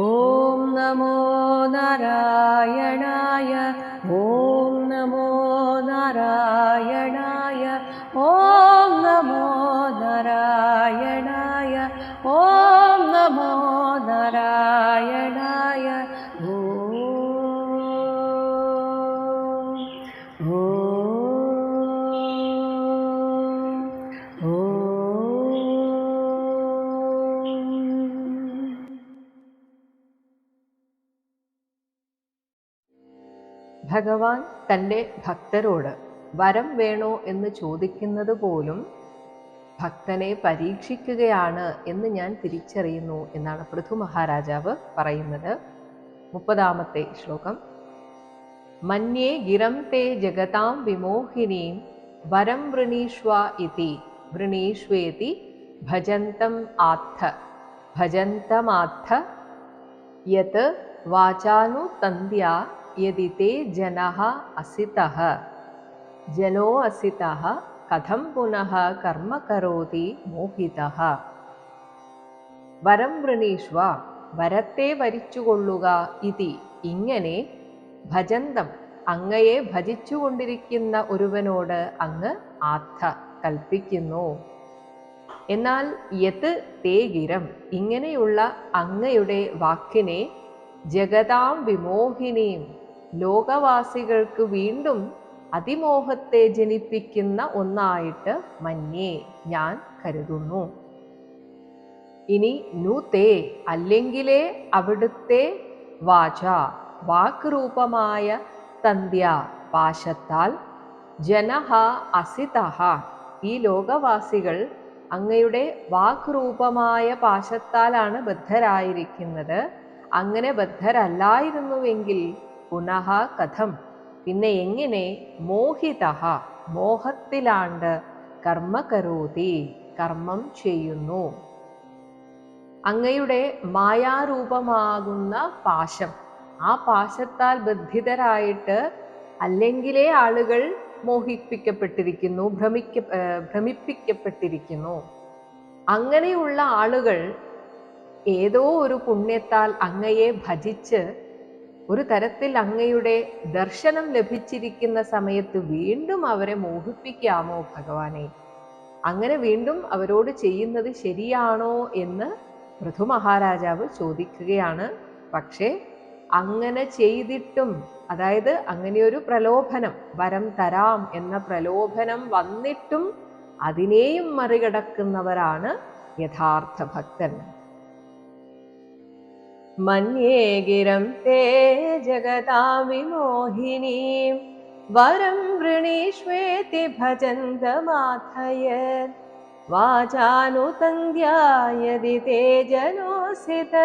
ॐ नमो नारायणाय തന്റെ ഭക്തരോട് വരം വേണോ എന്ന് ചോദിക്കുന്നത് പോലും ഭക്തനെ പരീക്ഷിക്കുകയാണ് എന്ന് ഞാൻ തിരിച്ചറിയുന്നു എന്നാണ് പൃഥു മഹാരാജാവ് പറയുന്നത്. മുപ്പതാമത്തെ ശ്ലോകം. മന്യേ ഗിരം തേ ജഗതാം വിമോഹിനീം വരം വൃണീഷ്വ ഇതി വൃണീഷ്വേതി ഭജന്തം ആത്ഥ ഭജന്തമാത്ഥ യത് വാചാനുതന്ത്യാ യദി തേ ജനഃ അസിതഃ ജനോ അസിതഃ കഥം പുനഃ കർമ്മ കരോതി മോഹിതഃ വരം വൃണീഷ്വ വരത്തെ വരിച്ചുകൊള്ളുക ഇതി ഇങ്ങനെ ഭജന്തം അങ്ങയെ ഭജിച്ചുകൊണ്ടിരിക്കുന്ന ഒരുവനോട് അങ്ങ് ആത്ഥ കൽപ്പിക്കുന്നു. എന്നാൽ യത് തേഗിരം ഇങ്ങനെയുള്ള അങ്ങയുടെ വാക്കിനെ ജഗതാം വിമോഹിനിയും ലോകവാസികൾക്ക് വീണ്ടും അതിമോഹത്തെ ജനിപ്പിക്കുന്ന ഒന്നായിട്ട് മഞ്ഞേ ഞാൻ കരുതുന്നു. ഇനി നു തേ അല്ലെങ്കിലേ അവിടുത്തെ വാച വാക്രൂപമായ തന്ത്യ പാശത്താൽ ജനഹ അസിതഹ. ഈ ലോകവാസികൾ അങ്ങയുടെ വാക്രൂപമായ പാശത്താലാണ് ബദ്ധരായിരിക്കുന്നത്. അങ്ങനെ ബദ്ധരല്ലായിരുന്നുവെങ്കിൽ പുനഃ കഥം. പിന്നെ എങ്ങനെ? മോഹിത മോഹത്തിലാണ്ട് കർമ്മ കരോതി കർമ്മം ചെയ്യുന്നു. അങ്ങയുടെ മായാരൂപമാകുന്ന പാശം. ആ പാശത്താൽ ബദ്ധിതരായിട്ട് അല്ലെങ്കിലേ ആളുകൾ മോഹിപ്പിക്കപ്പെട്ടിരിക്കുന്നു ഭ്രമിക്ക ഭ്രമിപ്പിക്കപ്പെട്ടിരിക്കുന്നു. അങ്ങനെയുള്ള ആളുകൾ ഏതോ ഒരു പുണ്യത്താൽ അങ്ങയെ ഭജിച്ച് ഒരു തരത്തിൽ അങ്ങയുടെ ദർശനം ലഭിച്ചിരിക്കുന്ന സമയത്ത് വീണ്ടും അവരെ മോഹിപ്പിക്കാമോ ഭഗവാനെ? അങ്ങനെ വീണ്ടും അവരോട് ചെയ്യുന്നത് ശരിയാണോ എന്ന് പൃഥു മഹാരാജാവ് ചോദിക്കുകയാണ്. പക്ഷേ അങ്ങനെ ചെയ്തിട്ടും അതായത് അങ്ങനെയൊരു പ്രലോഭനം വരം തരാം എന്ന പ്രലോഭനം വന്നിട്ടും അതിനെയും മറികടക്കുന്നവരാണ് യഥാർത്ഥ ഭക്തൻ മന്യേ ഗിരം തേ ജഗതാ വിമോഹിനീം വരം വൃണീഷ്വേതി ഭജന്തമാഥയ വാചാനുതന്ധ്യായതി തേ ജനോസിത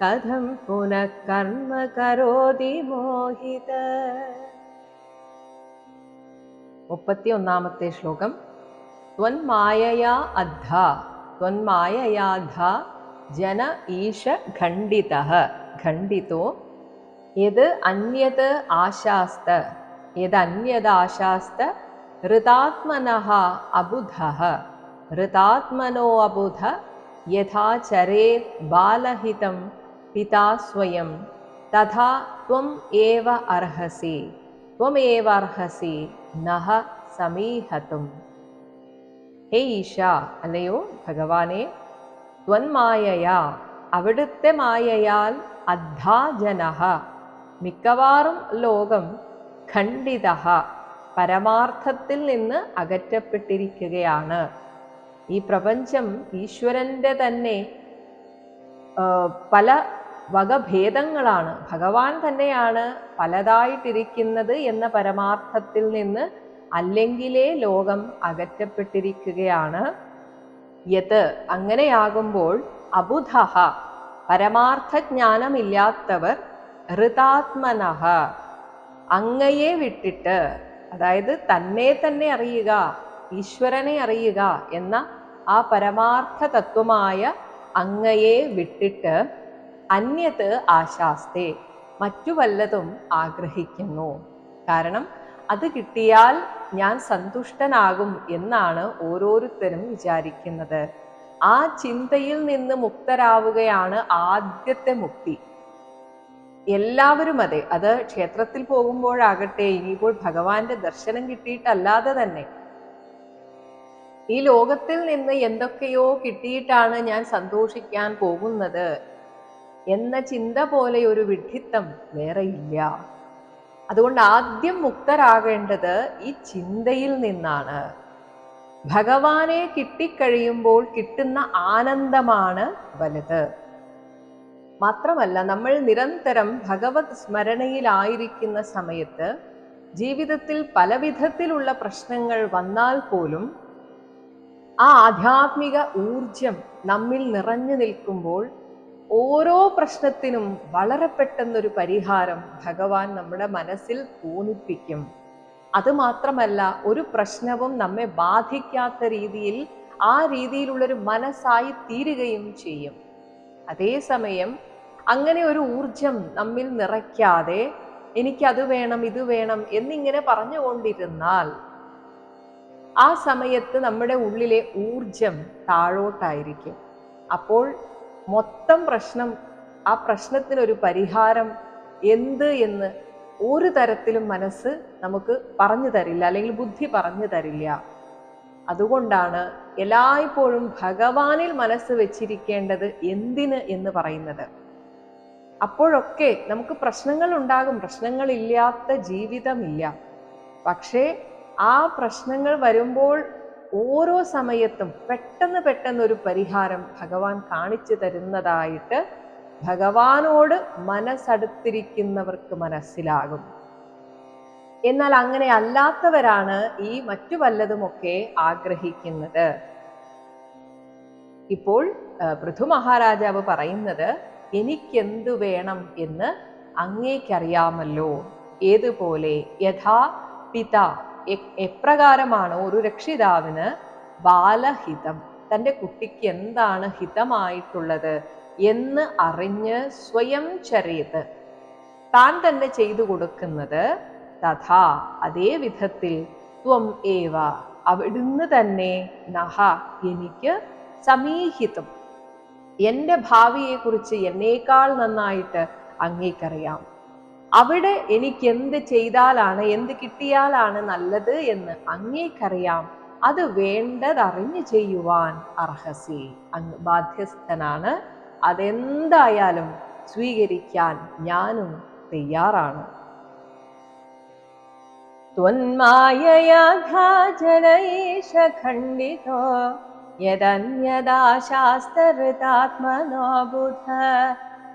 കഥം പുനഃ കർമ്മ കരോതി മോഹിത മുപ്പത്തി ഒന്നാമത്തെ ശ്ലോകം ത്വന്മായയാ അദ്ധ ത്വന്മായയാധ ജന ഈശ ഖണ്ഡിത. ഖണ്ഡിതോ യത് അന്യത് ആശാസ്ത യത് അന്യത് ആശാസ്ത? ഋതാത്മന അബുധ. ഋതാത്മനോ അബുധ യഥാ ചരേ ബാലഹിതം പിതാ സ്വയം. തഥാ ത്വം ഏവ അർഹസി ത്വമേവ അർഹസി നഹ സമീഹത്തും ഹേ ഈശ അല്ലയോ ഭഗവാനെ ത്വന്മായയാ അവിടുത്തെ മായയാൽ അദ്ധാജനഃ മിക്കവാറും ലോകം ഖണ്ഡിത പരമാർത്ഥത്തിൽ നിന്ന് അകറ്റപ്പെട്ടിരിക്കുകയാണ്. ഈ പ്രപഞ്ചം ഈശ്വരന്റെ തന്നെ പല വകഭേദങ്ങളാണ്. ഭഗവാൻ തന്നെയാണ് പലതായിട്ടിരിക്കുന്നത് എന്ന പരമാർത്ഥത്തിൽ നിന്ന് അല്ലെങ്കിലേ ലോകം അകറ്റപ്പെട്ടിരിക്കുകയാണ്. യത് അങ്ങനെയാകുമ്പോൾ അബുധഹ പരമാർത്ഥജ്ഞാനമില്ലാത്തവർ ഋതാത്മന അങ്ങയെ വിട്ടിട്ട് അതായത് തന്നെ തന്നെ അറിയുക ഈശ്വരനെ അറിയുക എന്ന ആ പരമാർത്ഥ തത്വമായ അങ്ങയെ വിട്ടിട്ട് അന്യത് ആശാസ്തേ മറ്റു വല്ലതും ആഗ്രഹിക്കുന്നു. കാരണം അത് കിട്ടിയാൽ ഞാൻ സന്തുഷ്ടനാകും എന്നാണ് ഓരോരുത്തരും വിചാരിക്കുന്നത്. ആ ചിന്തയിൽ നിന്ന് മുക്തരാവുകയാണ് ആദ്യത്തെ മുക്തി. എല്ലാവരും അതെ. അത് ക്ഷേത്രത്തിൽ പോകുമ്പോഴാകട്ടെ ഇനിയിപ്പോൾ ഭഗവാന്റെ ദർശനം കിട്ടിയിട്ടല്ലാതെ തന്നെ. ഈ ലോകത്തിൽ നിന്ന് എന്തൊക്കെയോ കിട്ടിയിട്ടാണ് ഞാൻ സന്തോഷിക്കാൻ പോകുന്നത് എന്ന ചിന്ത പോലെ ഒരു വിഡ്ഢിത്തം വേറെ ഇല്ല. അതുകൊണ്ട് ആദ്യം മുക്തരാകേണ്ടത് ഈ ചിന്തയിൽ നിന്നാണ്. ഭഗവാനെ കിട്ടിക്കഴിയുമ്പോൾ കിട്ടുന്ന ആനന്ദമാണ് വലുത്. മാത്രമല്ല നമ്മൾ നിരന്തരം ഭഗവത് സ്മരണയിലായിരിക്കുന്ന സമയത്ത് ജീവിതത്തിൽ പല വിധത്തിലുള്ള പ്രശ്നങ്ങൾ വന്നാൽ പോലും ആ ആധ്യാത്മിക ഊർജം നമ്മിൽ നിറഞ്ഞു നിൽക്കുമ്പോൾ ഓരോ പ്രശ്നത്തിനും വളരെ പെട്ടെന്നൊരു പരിഹാരം ഭഗവാൻ നമ്മുടെ മനസ്സിൽ തോന്നിപ്പിക്കും അതുമാത്രമല്ല ഒരു പ്രശ്നവും നമ്മെ ബാധിക്കാത്ത രീതിയിൽ ആ രീതിയിലുള്ളൊരു മനസ്സായി തീരുകയും ചെയ്യും. അതേസമയം അങ്ങനെ ഒരു ഊർജം നമ്മിൽ നിറയ്ക്കാതെ എനിക്കത് വേണം ഇത് വേണം എന്നിങ്ങനെ പറഞ്ഞുകൊണ്ടിരുന്നാൽ ആ സമയത്ത് നമ്മുടെ ഉള്ളിലെ ഊർജം താഴോട്ടായിരിക്കും. അപ്പോൾ മൊത്തം പ്രശ്നം ആ പ്രശ്നത്തിനൊരു പരിഹാരം എന്ത് എന്ന് ഒരു തരത്തിലും മനസ്സ് നമുക്ക് പറഞ്ഞു തരില്ല അല്ലെങ്കിൽ ബുദ്ധി പറഞ്ഞു തരില്ല. അതുകൊണ്ടാണ് എല്ലായ്പ്പോഴും ഭഗവാനിൽ മനസ്സ് വെച്ചിരിക്കേണ്ടത് എന്തിന് എന്ന് പറയുന്നത്. അപ്പോഴൊക്കെ നമുക്ക് പ്രശ്നങ്ങൾ ഉണ്ടാകും പ്രശ്നങ്ങളില്ലാത്ത ജീവിതമില്ല. പക്ഷേ ആ പ്രശ്നങ്ങൾ വരുമ്പോൾ ഓരോ സമയത്തും പെട്ടെന്ന് പെട്ടെന്ന് ഒരു പരിഹാരം ഭഗവാൻ കാണിച്ചു തരുന്നതായിട്ട് ഭഗവാനോട് മനസ്സടുത്തിരിക്കുന്നവർക്ക് മനസ്സിലാകും. എന്നാൽ അങ്ങനെ അല്ലാത്തവരാണ് ഈ മറ്റു വല്ലതുമൊക്കെ ആഗ്രഹിക്കുന്നത്. ഇപ്പോൾ പൃഥു മഹാരാജാവ് പറയുന്നത് എനിക്കെന്തു വേണം എന്ന് അങ്ങേക്കറിയാമല്ലോ. ഏതുപോലെ? യഥാ പിത എപ്രകാരമാണോ ഒരു രക്ഷിതാവിന് ബാലഹിതം? തന്റെ കുട്ടിക്ക് എന്താണ് ഹിതമായിട്ടുള്ളത് എന്ന് അറിഞ്ഞ് സ്വയം ചെറിയത് താൻ തന്നെ ചെയ്തു കൊടുക്കുന്നത് തഥാ അതേ വിധത്തിൽ ത്വം ഏവ അവിടുന്ന് തന്നെ നഹ എനിക്ക് സമീഹിതം. എന്റെ ഭാവിയെക്കുറിച്ച് എന്നേക്കാൾ നന്നായിട്ട് അങ്ങേക്കറിയാം. അവിടെ എനിക്ക് എന്ത് ചെയ്താലാണ് എന്ത് കിട്ടിയാലാണ് നല്ലത് എന്ന് അങ്ങേക്കറിയാം. അത് വേണ്ടതറിഞ്ഞു ചെയ്യുവാൻ അർഹസി. അങ്ങ് ബാധ്യസ്ഥനാണ്. അതെന്തായാലും സ്വീകരിക്കാൻ ഞാനും തയ്യാറാണ്. ത്വന്മായയാഘാജനൈഷഖണ്ഡിതോ യദന്യദാ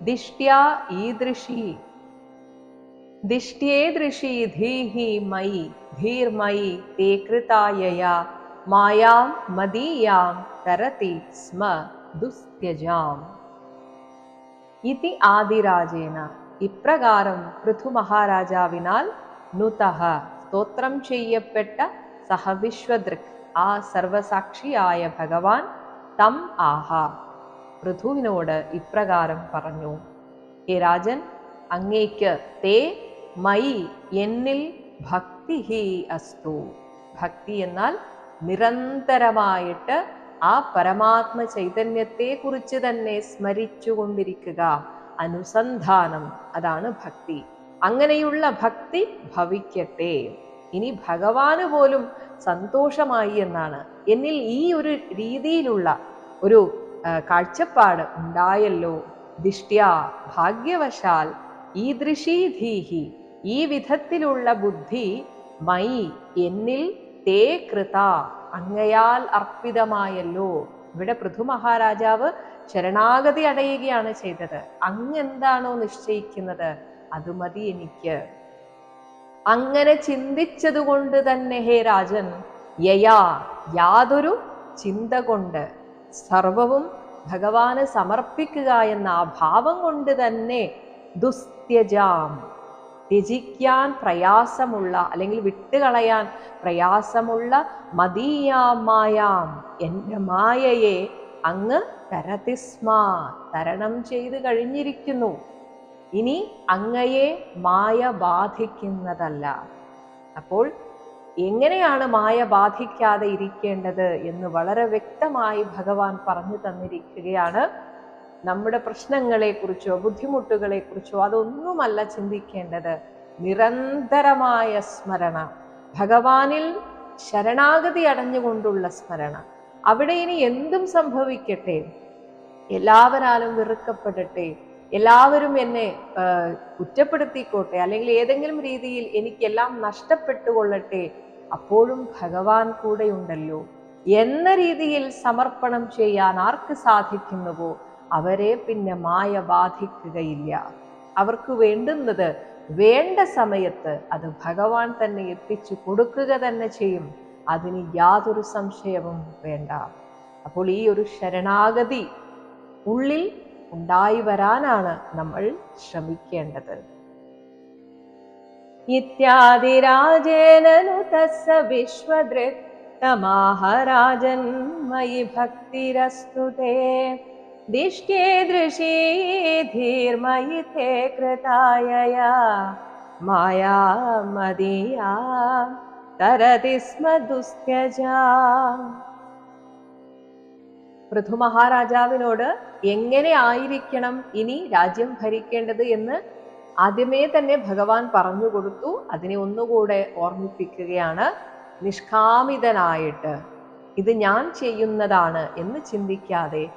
ദിഷ്ട്യാ ഈദൃശി. ദിഷ്ട്യേദൃശി ധീഹി മയി ധീർമയി തേ കൃതായയാ മായാം മദീയാം തരതി സ്മ ദുസ്ത്യജാം. ഇതി ആദിരാജേന. ഇപ്രകാരം പൃഥു മഹാരാജാവിനാൽ നുതഃ സ്തോത്രം ചെയ്യപ്പെട്ട സഹവിശ്വദൃക് ആ സർവസാക്ഷിയായ ഭഗവാൻ തം ആഹ. പൃഥുവിനോട് ഇപ്രകാരം പറഞ്ഞു ഹേ രാജൻ അങ്ങേക്ക് തേ മൈ എന്നിൽ ഭക്തി ഹി അസ്തു. ഭക്തി എന്നാൽ നിരന്തരമായിട്ട് ആ പരമാത്മ ചൈതന്യത്തെ കുറിച്ച് തന്നെ സ്മരിച്ചുകൊണ്ടിരിക്കുക അനുസന്ധാനം അതാണ് ഭക്തി. അങ്ങനെയുള്ള ഭക്തി ഭവിക്കട്ടെ. ഇനി ഭഗവാന് പോലും സന്തോഷമായി എന്നാണ്. എന്നിൽ ഈ ഒരു രീതിയിലുള്ള ഒരു കാഴ്ചപ്പാട് ഉണ്ടായല്ലോ. ദിഷ്ട്യാ ഭാഗ്യവശാൽ ഈ ദൃശീധീഹി ഈ വിധത്തിലുള്ള ബുദ്ധി മൈ എന്നിൽ തേ കൃത അങ്ങയാൽ അർപ്പിതമായല്ലോ. ഇവിടെ പൃഥു മഹാരാജാവ് ശരണാഗതി അടയുകയാണ് ചെയ്തത്. അങ്ങ് എന്താണോ നിശ്ചയിക്കുന്നത്? അത് മതി എനിക്ക്. അങ്ങനെ ചിന്തിച്ചതുകൊണ്ട് തന്നെ ഹേ രാജൻ യയാ യാതൊരു ചിന്ത കൊണ്ട് സർവവും ഭഗവാന് സമർപ്പിക്കുക എന്ന ആ ഭാവം കൊണ്ട് തന്നെ ദുസ്ത്യജാം. ത്യജിക്കാൻ പ്രയാസമുള്ള അല്ലെങ്കിൽ വിട്ടുകളയാൻ പ്രയാസമുള്ള മതീയാമായാം എന്റെ മായയെ അങ്ങ് തരതിസ്മാ തരണം ചെയ്തു കഴിഞ്ഞിരിക്കുന്നു. ഇനി അങ്ങയെ മായ ബാധിക്കുന്നതല്ല. അപ്പോൾ എങ്ങനെയാണ് മായ ബാധിക്കാതെ ഇരിക്കേണ്ടത് എന്ന് വളരെ വ്യക്തമായി ഭഗവാൻ പറഞ്ഞു തന്നിരിക്കുകയാണ്. നമ്മുടെ പ്രശ്നങ്ങളെക്കുറിച്ചോ ബുദ്ധിമുട്ടുകളെക്കുറിച്ചോ അതൊന്നുമല്ല ചിന്തിക്കേണ്ടത്. നിരന്തരമായ സ്മരണ. ഭഗവാനിൽ ശരണാഗതി അടഞ്ഞുകൊണ്ടുള്ള സ്മരണ. അവിടെ ഇനി എന്തും സംഭവിക്കട്ടെ? എല്ലാവരാലും വെറുക്കപ്പെടട്ടെ? എല്ലാവരും എന്നെ കുറ്റപ്പെടുത്തിക്കോട്ടെ? അല്ലെങ്കിൽ ഏതെങ്കിലും രീതിയിൽ എനിക്കെല്ലാം നഷ്ടപ്പെട്ടുകൊള്ളട്ടെ? അപ്പോഴും ഭഗവാൻ കൂടെയുണ്ടല്ലോ. എന്ന രീതിയിൽ സമർപ്പണം ചെയ്യാൻ ആർക്ക് സാധിക്കുന്നുവോ അവരെ പിന്നെ മായ ബാധിക്കുകയില്ല. അവർക്ക് വേണ്ടുന്നത് വേണ്ട സമയത്ത് അത് ഭഗവാൻ തന്നെ എത്തിച്ചു കൊടുക്കുക തന്നെ ചെയ്യും. അതിന് യാതൊരു സംശയവും വേണ്ട. അപ്പോൾ ഈ ഒരു ശരണാഗതി ഉള്ളിൽ ഉണ്ടായി വരാനാണ് നമ്മൾ ശ്രമിക്കേണ്ടത്. തമാഹരാജൻ മയി ഭക്തിരസ്തു തേ ദിഷ്ടേ ദൃശീ ധീർമയി തേ കൃതായയാ. മായാ മദീയാ തരതി സ്മ ദുസ്ത്യജാ. പൃഥു മഹാരാജാവിനോട് എങ്ങനെ ആയിരിക്കണം ഇനി രാജ്യം ഭരിക്കേണ്ടത് എന്ന് ആദ്യമേ തന്നെ ഭഗവാൻ പറഞ്ഞു കൊടുത്തു. അതിനെ ഒന്നുകൂടെ ഓർമ്മിപ്പിക്കുകയാണ്. നിഷ്കാമിതനായിട്ട് ഇത് ഞാൻ ചെയ്യുന്നതാണ് എന്ന് ചിന്തിക്കാതെ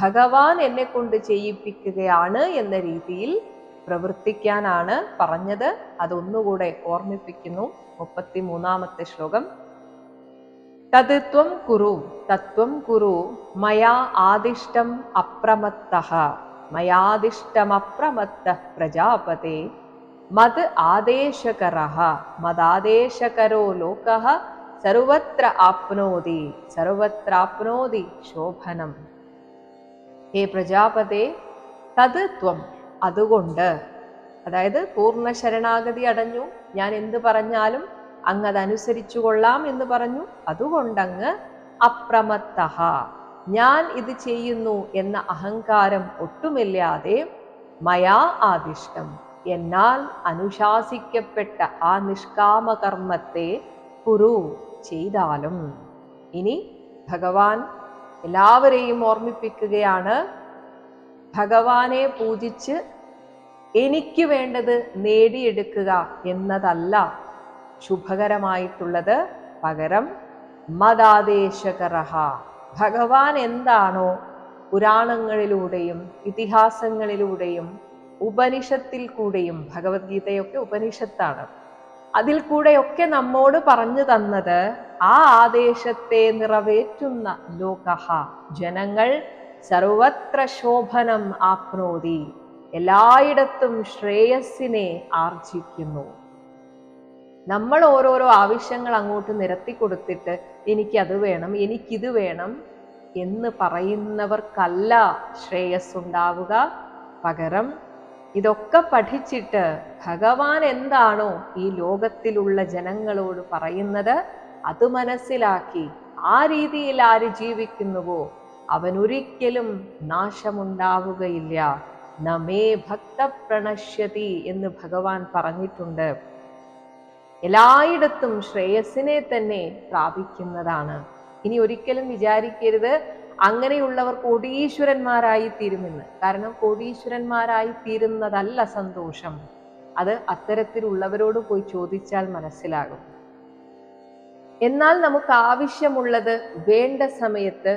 ഭഗവാൻ എന്നെ കൊണ്ട് ചെയ്യിപ്പിക്കുകയാണ് എന്ന രീതിയിൽ പ്രവർത്തിക്കാനാണ് പറഞ്ഞത്. അതൊന്നുകൂടെ ഓർമ്മിപ്പിക്കുന്നു. മുപ്പത്തി മൂന്നാമത്തെ ശ്ലോകം. തത് ത്വം കുരു തത്വം കുരു മയാ ആദിഷ്ടം അപ്രമത്തഃ മയാദിഷ്ടമപ്രമത്ത പ്രജാപതേ. മത് ആദേശകര മദാദേശകരോ ലോക സർവത്ര ആപ്നോതി സർവത്രാപ്നോതി ശോഭനം. ഹേ പ്രജാപതേ തത് ത്വം അതുകൊണ്ട്. അതായത് പൂർണ ശരണാഗതി അടഞ്ഞു. ഞാൻ എന്ത് പറഞ്ഞാലും അങ്ങ് അതനുസരിച്ചു കൊള്ളാം എന്ന് പറഞ്ഞു. അതുകൊണ്ടങ്ങ് അപ്രമത്തഹ. ഞാൻ ഇത് ചെയ്യുന്നു എന്ന അഹങ്കാരം ഒട്ടുമില്ലാതെ മയാ ആദിഷ്ടം. എന്നാൽ അനുശാസിക്കപ്പെട്ട ആ നിഷ്കാമകർമ്മത്തെ കുരു ചെയ്താലും. ഇനി ഭഗവാൻ എല്ലാവരെയും ഓർമ്മിപ്പിക്കുകയാണ്. ഭഗവാനെ പൂജിച്ച് എനിക്ക് വേണ്ടത് നേടിയെടുക്കുക എന്നതല്ല ശുഭകരമായിട്ടുള്ളത്. പകരം മതാദേശകരഹ. ഭഗവാൻ എന്താണോ പുരാണങ്ങളിലൂടെയും ഇതിഹാസങ്ങളിലൂടെയും ഉപനിഷത്തിൽ കൂടെയും ഭഗവത്ഗീതയൊക്കെ ഉപനിഷത്താണ്. അതിൽ കൂടെയൊക്കെ നമ്മോട് പറഞ്ഞു തന്നത് ആ ആദേശത്തെ നിറവേറ്റുന്ന ലോകഹ ജനങ്ങൾ സർവത്ര ശോഭനം ആപ്നോതി എല്ലായിടത്തും ശ്രേയസ്സിനെ ആർജിക്കുന്നു. നമ്മൾ ഓരോരോ ആവശ്യങ്ങൾ അങ്ങോട്ട് നിരത്തി കൊടുത്തിട്ട് എനിക്കത് വേണം എനിക്കിത് വേണം എന്ന് പറയുന്നവർക്കല്ല ശ്രേയസ് ഉണ്ടാവുക പകരം ഇതൊക്കെ പഠിച്ചിട്ട് ഭഗവാൻ എന്താണോ ഈ ലോകത്തിലുള്ള ജനങ്ങളോട് പറയുന്നത് അത് മനസ്സിലാക്കി ആ രീതിയിൽ ആര് ജീവിക്കുന്നുവോ അവനൊരിക്കലും നാശമുണ്ടാവുകയില്ല. നമേ ഭക്ത പ്രണശ്യതി എന്ന് ഭഗവാൻ പറഞ്ഞിട്ടുണ്ട്. എല്ലായിടത്തും ശ്രേയസ്സിനെ തന്നെ പ്രാപിക്കുന്നതാണ്. ഇനി ഒരിക്കലും വിചാരിക്കരുത് അങ്ങനെയുള്ളവർ കോടീശ്വരന്മാരായി തീരുമെന്ന്. കാരണം കോടീശ്വരന്മാരായി തീരുന്നതല്ല സന്തോഷം. അത് അത്തരത്തിലുള്ളവരോട് പോയി ചോദിച്ചാൽ മനസ്സിലാകും. എന്നാൽ നമുക്ക് ആവശ്യമുള്ളത് വേണ്ട സമയത്ത്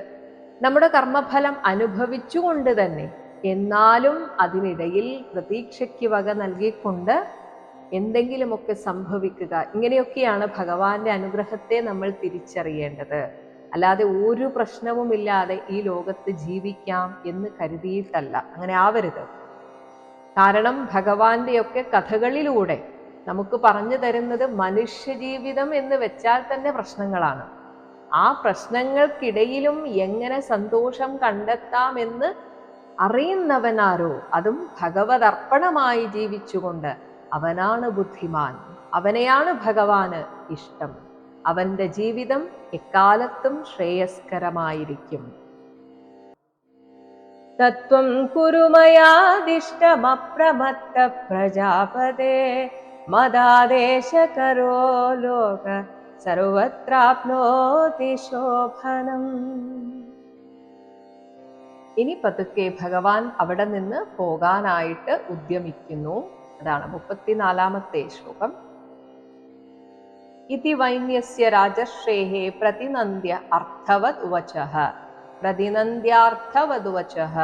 നമ്മുടെ കർമ്മഫലം അനുഭവിച്ചുകൊണ്ട് തന്നെ എന്നാലും അതിനിടയിൽ പ്രതീക്ഷയ്ക്ക് വക നൽകിക്കൊണ്ട് എന്തെങ്കിലുമൊക്കെ സംഭവിക്കുക. ഇങ്ങനെയൊക്കെയാണ് ഭഗവാന്റെ അനുഗ്രഹത്തെ നമ്മൾ തിരിച്ചറിയേണ്ടത്. അല്ലാതെ ഒരു പ്രശ്നവുമില്ലാതെ ഈ ലോകത്ത് ജീവിക്കാം എന്ന് കരുതിയിട്ടല്ല. അങ്ങനെ ആവരുത്. കാരണം ഭഗവാന്റെയൊക്കെ കഥകളിലൂടെ നമുക്ക് പറഞ്ഞു തരുന്നത് മനുഷ്യജീവിതം എന്ന് വെച്ചാൽ തന്നെ പ്രശ്നങ്ങളാണ്. ആ പ്രശ്നങ്ങൾക്കിടയിലും എങ്ങനെ സന്തോഷം കണ്ടെത്താമെന്ന് അറിയുന്നവനാരോ അതും ഭഗവതർപ്പണമായി ജീവിച്ചുകൊണ്ട് അവനാണ് ബുദ്ധിമാൻ അവനെയാണ് ഭഗവാന് ഇഷ്ടം. അവന്റെ ജീവിതം എക്കാലത്തും ശ്രേയസ്കരമായിരിക്കും. തത്വം കുരുമയാദിഷ്ടമപ്രമത്ത പ്രജാപതേ മദാദേശകരോ ലോക സർവത്രാപ്നോതി ശോഭനം. ഇനി പതുക്കെ ഭഗവാൻ അവിടെ നിന്ന് പോകാനായിട്ട് ഉദ്യമിക്കുന്നു. അതാണ് മുപ്പത്തിനാലാമത്തെ ശ്ലോകം. ഇതി വൈന്യസ്യ രാജശ്രേഹേ പ്രതിനന്ദ്യ അർത്ഥവത് ഉവചഃ. പ്രതിനന്ദ്യാർത്ഥവത് ഉവചഃ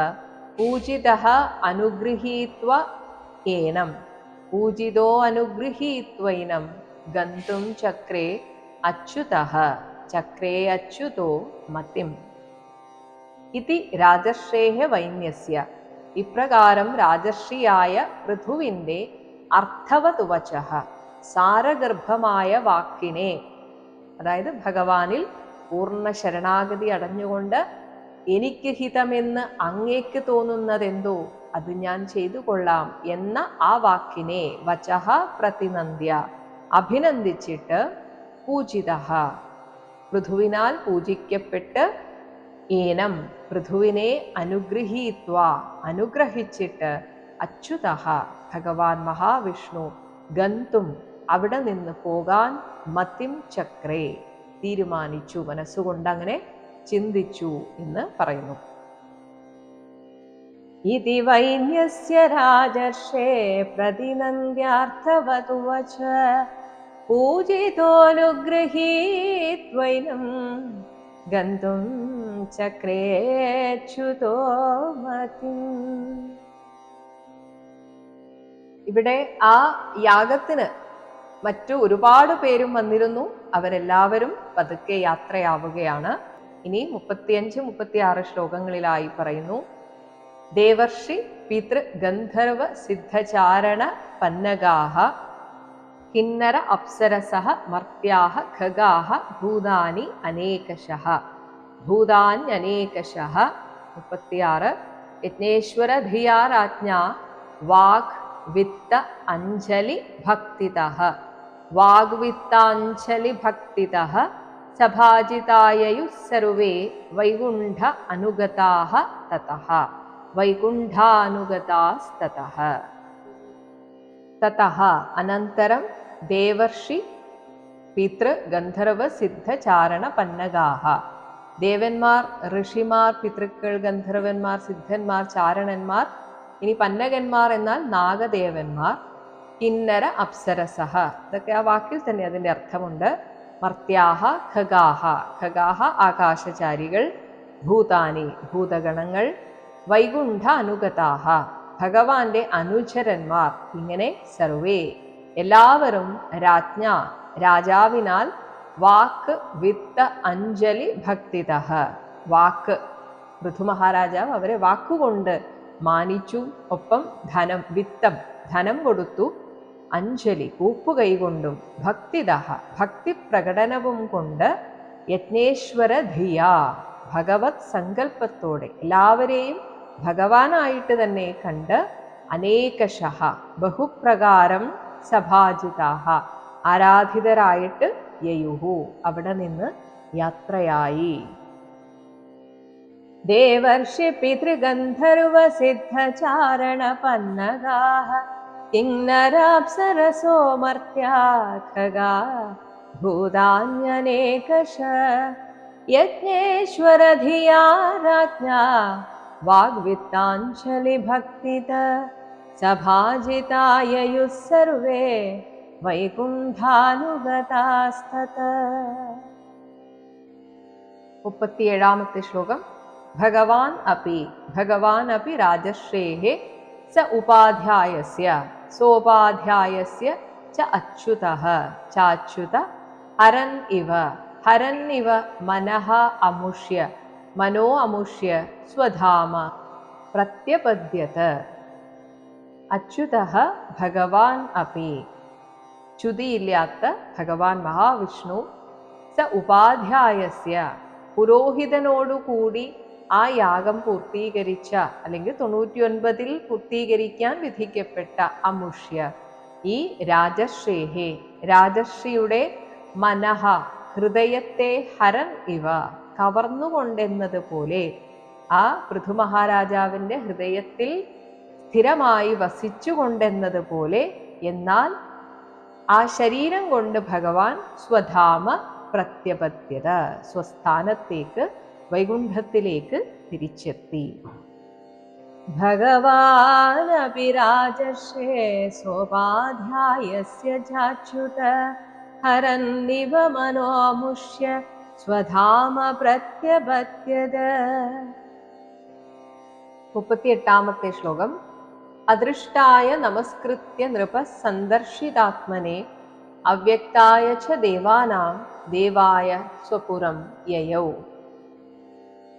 പൂജിതഃ അനുഗൃഹീത്വ ഏനം. പൂജിതോ അനുഗൃഹീത്വൈനം ഗന്തും ചക്രേ അച്യുതഃ. ചക്രേ അച്യുതോ മതിം. ഇതി രാജശ്രേഹ വൈന്യസ്യ. ഇപ്രകാരം രാജർഷിയായ പൃഥുവിന്റെ അർത്ഥവതുവച സാരഗർഭമായ വാക്കിനെ അതായത് ഭഗവാനിൽ പൂർണ ശരണാഗതി അടഞ്ഞുകൊണ്ട് എനിക്ക് ഹിതമെന്ന് അങ്ങേക്ക് തോന്നുന്നതെന്തോ അത് ഞാൻ ചെയ്തു കൊള്ളാം എന്ന ആ വാക്കിനെ വചഹ പ്രതിനന്ദ്യ അഭിനന്ദിച്ചിട്ട് പൂജിത പൃഥുവിനാൽ പൂജിക്കപ്പെട്ട് ഏനം പൃഥുവിനെ അനുഗ്രഹീത്വ അനുഗ്രഹിച്ചിട്ട് അച്യുത ഭഗവാൻ മഹാവിഷ്ണു ഗന്തും അവിടെ നിന്ന് പോകാൻ മത്തിം ചക്രേ തീരുമാനിച്ചു. മനസ്സുകൊണ്ട് അങ്ങനെ ചിന്തിച്ചു എന്ന് പറയുന്നു. ഇതി വൈന്യസ്യ രാജർഷേ പ്രതിനന്ദ്യാർത്ഥവതുവച. പൂജിതോനുഗ്രഹീത്വൈനം ഗന്തും ചക്രേച്യുതോ ഇവിടെ ആ യാഗത്തിന് മറ്റു ഒരുപാട് പേരും വന്നിരുന്നു. അവരെല്ലാവരും പതുക്കെ യാത്രയാവുകയാണ്. ഇനി മുപ്പത്തിയഞ്ച് മുപ്പത്തിയാറ് ശ്ലോകങ്ങളിലായി പറയുന്നു. ദേവർഷി പിതൃ ഗന്ധർവ സിദ്ധചാരണ പന്നഗാഹ കിന്നര അപ്സരസഹ മർത്യാഹ ഖഗാഹ ഭൂതാനി അനേകശഃ ഭൂതാന്യനേകശഃ മുപ്പത്തിയാറ്. യജ്ഞേശ്വര ധിയാരാജ്ഞ വാഗ് വിത്ത അഞ്ജലി ഭക്തിത. വാഗ്വിത്താഞ്ജലി ഭക്തിത. സഭാജിതായയുഃ സർവേ വൈകുണ്ഠ അനുഗതാ തത. വൈകുണ്ഠാനുഗതാസ്തതഃ. ഗന്ധർവ സിദ്ധ ചാരണ പന്നഗാഹ ദേവന്മാർ ഋഷിമാർ പിതൃക്കൾ ഗന്ധർവന്മാർ സിദ്ധന്മാർ ചാരണന്മാർ ഇനി പന്നകന്മാർ എന്നാൽ നാഗദേവന്മാർ കിന്നര അപ്സരസഹ. ഇതൊക്കെ ആ വാക്കിൽ തന്നെ അതിന്റെ അർത്ഥമുണ്ട്. മർത്യാഹ ഖഗാഹ. ഖഗാഹ ആകാശചാരികൾ ഭൂതാനി ഭൂതഗണങ്ങൾ വൈകുണ്ഠ അനുഗതാഹ. ഭഗവാന്റെ അനുചരന്മാർ. ഇങ്ങനെ സർവേ. എല്ലാവരും രാജ്ഞ. രാജാവിനാൽ വാക്ക് വിത്ത അഞ്ജലി ഭക്തിത. വാക്ക്. പൃഥു മഹാരാജാവ് അവരെ വാക്കുകൊണ്ട് മാനിച്ചു. ഒപ്പം ധനം വിത്തം ധനം കൊടുത്തു. അഞ്ജലി കൂപ്പുകൈകൊണ്ടും ഭക്തിത. ഭക്തി പ്രകടനവും കൊണ്ട് യജ്ഞേശ്വര ധിയ ഭഗവത് സങ്കല്പത്തോടെ എല്ലാവരെയും ഭഗവാനായിട്ട് തന്നെ കണ്ട് അനേകശഹ ബഹുപ്രകാരം സഭാജിതാഹ ആരാധിതരായിട്ട് യയുഹു അവിടെ നിന്ന് യാത്രയായി. ദേവർഷി പിതൃഗന്ധർവ സിദ്ധചാരണ പന്നഗാഹ കിന്നരാപ്സരസോ മർത്യാഖഗാ ഭൂതാന്യനേകശ യജ്ഞേശ്വരധിയാ രാജ്ഞാ वाग्वित्ताञ्जलिभक्तित वाग्वित्ताञ्चलिभक्तिभाजितायुः सर्वे वैकुण्ठानुगतास्तत। वैकुण्डामपि श्लोकं भगवान् अपि भगवान् अपि राजश्रेः स उपाध्यायस्य सोपाध्यायस्य च अच्युतः चाच्युत हरन् इव हरन्निव मनः अमुष्य മനോ അമുഷ്യ സ്വധാമ പ്രത്യപദ്യത അച്യുത ഭഗവാൻ അപി. ചുതിയില്ലാത്ത ഭഗവാൻ മഹാവിഷ്ണു സ ഉപാധ്യായസ്യ പുരോഹിതനോടുകൂടി ആ യാഗം പൂർത്തീകരിച്ച അല്ലെങ്കിൽ തൊണ്ണൂറ്റിയൊൻപതിൽ പൂർത്തീകരിക്കാൻ വിധിക്കപ്പെട്ട അമുഷ്യ ഈ രാജശ്രീഹേ. രാജശ്രീയുടെ മനഹ ഹൃദയത്തെ ഹരൻ ഇവ. കവർന്നുകൊണ്ടെന്നതുപോലെ ആ പൃഥു മഹാരാജാവിന്റെ ഹൃദയത്തിൽ സ്ഥിരമായി വസിച്ചുകൊണ്ടെന്നതുപോലെ എന്നാൽ ആ ശരീരം കൊണ്ട് ഭഗവാൻ സ്വധാമ പ്രത്യപത്യത സ്വസ്ഥാനത്തേക്ക് വൈകുണ്ഠത്തിലേക്ക് തിരിച്ചെത്തി. ഭഗവാനപി ഹരന്നിവ മനോമുഷ്യ സ്വധാമ പ്രത്യപത്യത മുപ്പത്തിയെട്ടാമത്തെ ശ്ലോകം. അദൃഷ്ടായ നമസ്കൃത്യ നൃപ സന്ദർശിതാത്മനെ അവ്യക്തായ ച ദേവാനാം ദേവായ സ്വപുരം യയൗ.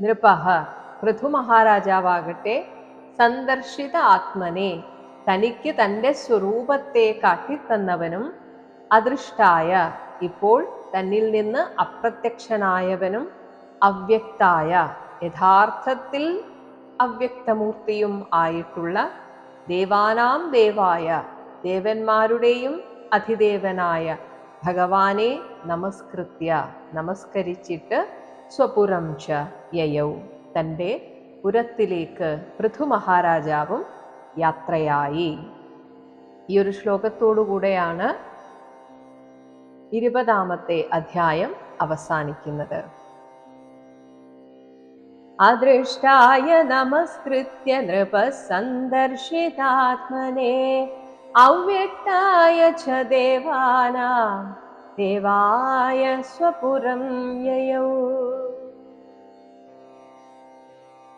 നൃപ. പൃഥു മഹാരാജാവാകട്ടെ സന്ദർശിത ആത്മനെ തനിക്ക് തന്റെ സ്വരൂപത്തെ കാട്ടിത്തന്നവനും അദൃഷ്ടായ ഇപ്പോൾ തന്നിൽ നിന്ന് അപ്രത്യക്ഷനായവനും അവ്യക്തായ യഥാർത്ഥത്തിൽ അവ്യക്തമൂർത്തിയും ആയിട്ടുള്ള ദേവാനാം ദേവായ ദേവന്മാരുടെയും അധിദേവനായ ഭഗവാനെ നമസ്കൃത്യ നമസ്കരിച്ചിട്ട് സ്വപുരം ച യയൗ തന്റെ പുരത്തിലേക്ക് പൃഥു മഹാരാജാവും യാത്രയായി. ഈ ഒരു ശ്ലോകത്തോടുകൂടെയാണ് ഇരുപതാമത്തെ അധ്യായം അവസാനിക്കുന്നത് അദൃഷ്ടായ നമസ്കൃത്യ നൃപ സന്ദർശിതാത്മനെ അവ്യക്തായ ച ദേവാനാം ദേവായ സ്വപുരം യയൗ